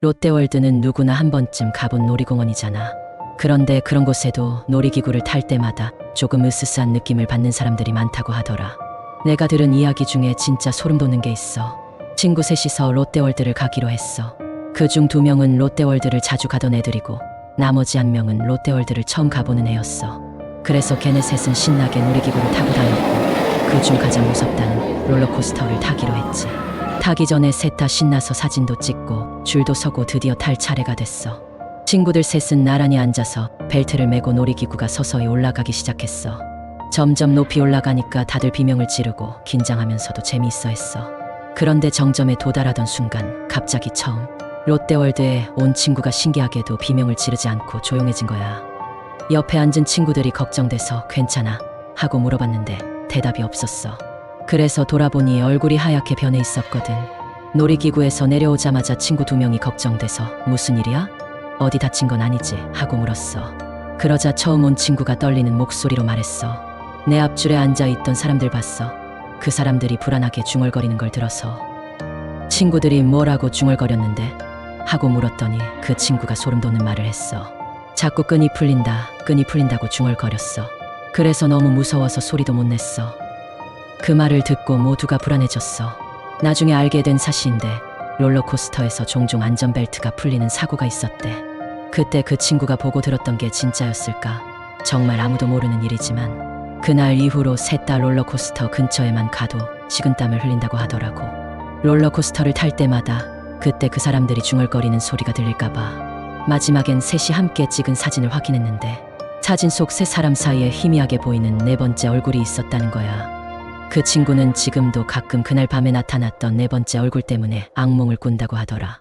롯데월드는 누구나 한 번쯤 가본 놀이공원이잖아. 그런데 그런 곳에도 놀이기구를 탈 때마다 조금 으스스한 느낌을 받는 사람들이 많다고 하더라. 내가 들은 이야기 중에 진짜 소름 돋는 게 있어. 친구 셋이서 롯데월드를 가기로 했어. 그 중 두 명은 롯데월드를 자주 가던 애들이고 나머지 한 명은 롯데월드를 처음 가보는 애였어. 그래서 걔네 셋은 신나게 놀이기구를 타고 다녔고 그 중 가장 무섭다는 롤러코스터를 타기로 했지. 타기 전에 셋 다 신나서 사진도 찍고 줄도 서고 드디어 탈 차례가 됐어. 친구들 셋은 나란히 앉아서 벨트를 메고 놀이기구가 서서히 올라가기 시작했어. 점점 높이 올라가니까 다들 비명을 지르고 긴장하면서도 재미있어 했어. 그런데 정점에 도달하던 순간 갑자기 처음 롯데월드에 온 친구가 신기하게도 비명을 지르지 않고 조용해진 거야. 옆에 앉은 친구들이 걱정돼서 괜찮아 하고 물어봤는데 대답이 없었어. 그래서 돌아보니 얼굴이 하얗게 변해 있었거든. 놀이기구에서 내려오자마자 친구 두 명이 걱정돼서 무슨 일이야? 어디 다친 건 아니지? 하고 물었어. 그러자 처음 온 친구가 떨리는 목소리로 말했어. 내 앞줄에 앉아 있던 사람들 봤어. 그 사람들이 불안하게 중얼거리는 걸 들어서. 친구들이 뭐라고 중얼거렸는데? 하고 물었더니 그 친구가 소름 돋는 말을 했어. 자꾸 끈이 풀린다, 끈이 풀린다고 중얼거렸어. 그래서 너무 무서워서 소리도 못 냈어. 그 말을 듣고 모두가 불안해졌어. 나중에 알게 된 사실인데 롤러코스터에서 종종 안전벨트가 풀리는 사고가 있었대. 그때 그 친구가 보고 들었던 게 진짜였을까? 정말 아무도 모르는 일이지만 그날 이후로 셋 다 롤러코스터 근처에만 가도 식은땀을 흘린다고 하더라고. 롤러코스터를 탈 때마다 그때 그 사람들이 중얼거리는 소리가 들릴까봐 마지막엔 셋이 함께 찍은 사진을 확인했는데 사진 속 세 사람 사이에 희미하게 보이는 네 번째 얼굴이 있었다는 거야. 그 친구는 지금도 가끔 그날 밤에 나타났던 네 번째 얼굴 때문에 악몽을 꾼다고 하더라.